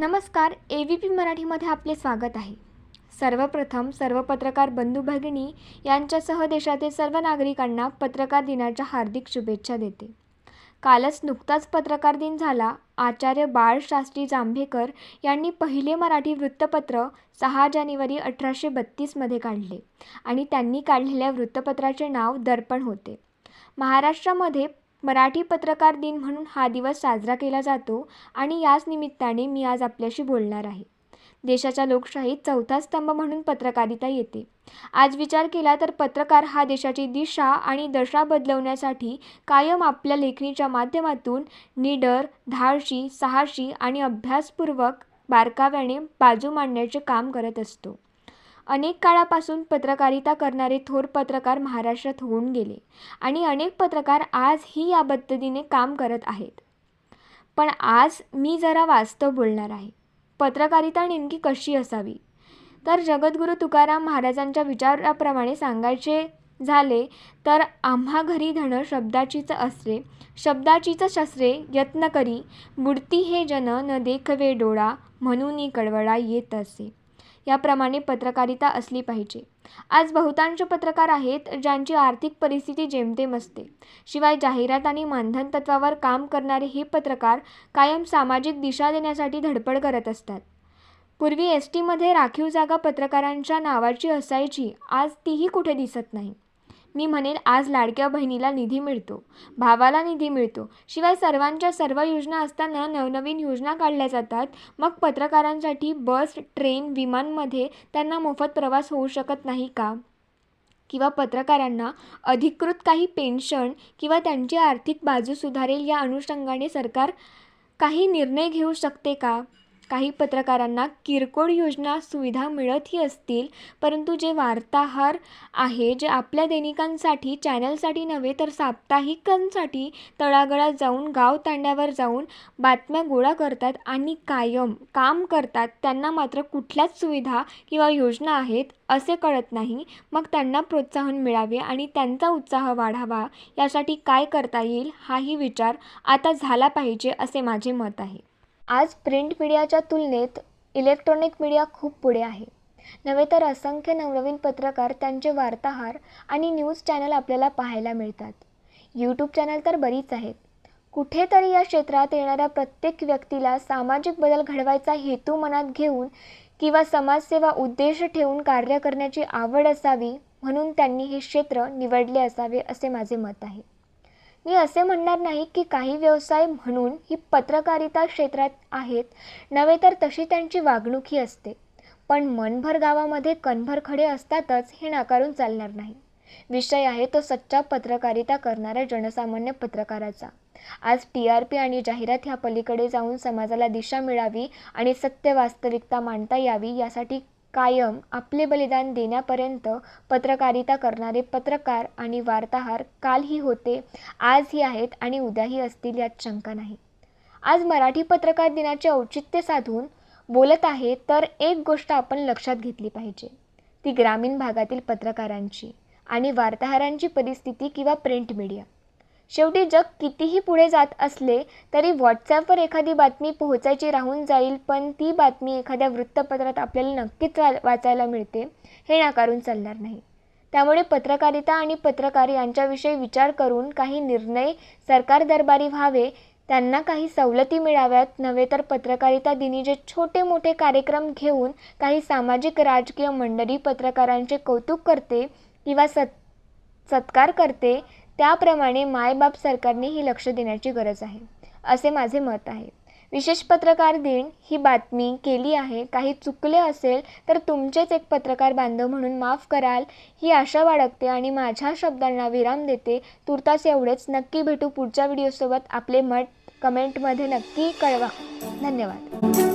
नमस्कार A V P मराठीमध्ये आपले स्वागत आहे. सर्वप्रथम सर्व पत्रकार बंधू भगिनी यांच्यासह देशातील सर्व नागरिकांना पत्रकार दिनाच्या हार्दिक शुभेच्छा देते. कालच नुकताच पत्रकार दिन झाला. आचार्य बाळशास्त्री जांभेकर यांनी पहिले मराठी वृत्तपत्र सहा जानेवारी अठराशे बत्तीसमध्ये काढले आणि त्यांनी काढलेल्या वृत्तपत्राचे नाव दर्पण होते. महाराष्ट्रामध्ये मराठी पत्रकार दिन म्हणून हा दिवस साजरा केला जातो आणि याच निमित्ताने मी आज आपल्याशी बोलणार आहे. देशाच्या लोकशाहीत चौथा स्तंभ म्हणून पत्रकारिता येते. आज विचार केला तर पत्रकार हा देशाची दिशा आणि दशा बदलवण्यासाठी कायम आपल्या लेखणीच्या माध्यमातून निडर धाडशी साहसी आणि अभ्यासपूर्वक बारकाव्याने बाजू मांडण्याचे काम करत असतो. अनेक काळापासून पत्रकारिता करणारे थोर पत्रकार महाराष्ट्रात होऊन गेले आणि अनेक पत्रकार आजही या पद्धतीने काम करत आहेत. पण आज मी जरा वास्तव बोलणार आहे. पत्रकारिता नेमकी कशी असावी? तर जगद्गुरू तुकाराम महाराजांच्या विचाराप्रमाणे सांगायचे झाले तर आम्हा घरी धन शब्दाचीच असरे शब्दाचीच शस्त्रे यत्न करी मूर्ती हे जन न देखवे डोळा म्हणून कळवळा येत असे. याप्रमाणे पत्रकारिता असली पाहिजे. आज बहुतांश पत्रकार आहेत ज्यांची आर्थिक परिस्थिती जेमतेम असते. शिवाय जाहिरात आणि मानधन तत्वावर काम करणारे हे पत्रकार कायम सामाजिक दिशा देण्यासाठी धडपड करत असतात. पूर्वी एस टीमध्ये राखीव जागा पत्रकारांच्या नावाची असायची आज तीही कुठे दिसत नाही. मी म्हणेल आज लाडक्या बहिणीला निधी मिळतो. भावाला निधी मिळतो. शिवाय सर्वांच्या सर्व योजना असताना नवनवीन योजना काढल्या जातात. मग पत्रकारांसाठी बस ट्रेन विमानमध्ये त्यांना मोफत प्रवास होऊ शकत नाही का? किंवा पत्रकारांना अधिकृत काही पेन्शन किंवा त्यांची आर्थिक बाजू सुधारेल या अनुषंगाने सरकार काही निर्णय घेऊ शकते का? काही पत्रकारांना किरकोळ योजना सुविधा मिळतही असतील परंतु जे वार्ताहर आहे जे आपल्या दैनिकांसाठी चॅनलसाठी नव्हे तर साप्ताहिकांसाठी तळागळात जाऊन गाव तांड्यावर जाऊन बातम्या गोळा करतात आणि कायम काम करतात. त्यांना मात्र कुठल्याच सुविधा किंवा योजना आहेत असे कळत नाही. मग त्यांना प्रोत्साहन मिळावे आणि त्यांचा उत्साह वाढावा. यासाठी काय करता येईल हाही विचार आता झाला पाहिजे असे माझे मत आहे. आज प्रिंट मीडियाच्या तुलनेत इलेक्ट्रॉनिक मीडिया खूप पुढे आहे. नव्हे तर असंख्य नवनवीन पत्रकार त्यांचे वार्ताहर आणि न्यूज चॅनल आपल्याला पाहायला मिळतात. यूट्यूब चॅनल तर बरीच आहेत. कुठेतरी या क्षेत्रात येणाऱ्या प्रत्येक व्यक्तीला सामाजिक बदल घडवायचा हेतू मनात घेऊन किंवा समाजसेवा उद्देश ठेवून कार्य करण्याची आवड असावी म्हणून त्यांनी हे क्षेत्र निवडले असावे असे माझे मत आहे. मी असे म्हणणार नाही की काही व्यवसाय म्हणून ही पत्रकारिता क्षेत्रात आहेत. नव्हे तर तशी त्यांची वागणूकही असते. पण मनभर गावामध्ये कणभर खडे असतातच हे नाकारून चालणार नाही. विषय आहे तो सच्चा पत्रकारिता करणाऱ्या जनसामान्य पत्रकाराचा. आज टी आर पी आणि जाहिरात ह्या पलीकडे जाऊन समाजाला दिशा मिळावी आणि सत्य वास्तविकता मांडता यावी यासाठी कायम आपले बलिदान देण्यापर्यंत पत्रकारिता करणारे पत्रकार आणि वार्ताहर कालही होते आजही आहेत आणि उद्याही असतील यात शंका नाही. आज मराठी पत्रकार दिनाचे औचित्य साधून बोलत आहे तर एक गोष्ट आपण लक्षात घेतली पाहिजे. ती ग्रामीण भागातील पत्रकारांची आणि वार्ताहरांची परिस्थिती किंवा प्रिंट मीडिया. शेवटी जग कितीही पुढे जात असले तरी व्हॉट्सॲपवर एखादी बातमी पोहोचायची राहून जाईल पण ती बातमी एखाद्या वृत्तपत्रात आपल्याला नक्कीच वा वाचायला मिळते हे नाकारून चालणार नाही. त्यामुळे पत्रकारिता आणि पत्रकार यांच्याविषयी विचार करून काही निर्णय सरकार दरबारी व्हावे त्यांना काही सवलती मिळाव्यात नव्हे तर पत्रकारिता दिनी जे छोटे मोठे कार्यक्रम घेऊन काही सामाजिक राजकीय मंडळी पत्रकारांचे कौतुक करते किंवा सत् सत्कार करते त्याप्रमाणे मायबाप सरकारनेही लक्ष देण्याची गरज आहे असे माझे मत आहे. विशेष पत्रकार दिन ही बातमी केली आहे काही चुकले असेल तर तुमचेच एक पत्रकार बांधव म्हणून माफ कराल ही आशा बाळगते आणि माझ्या शब्दांना विराम देते. तुर्तास एवढेच. नक्की भेटू पुढच्या व्हिडिओसोबत. आपले मत कमेंटमध्ये नक्की कळवा. धन्यवाद.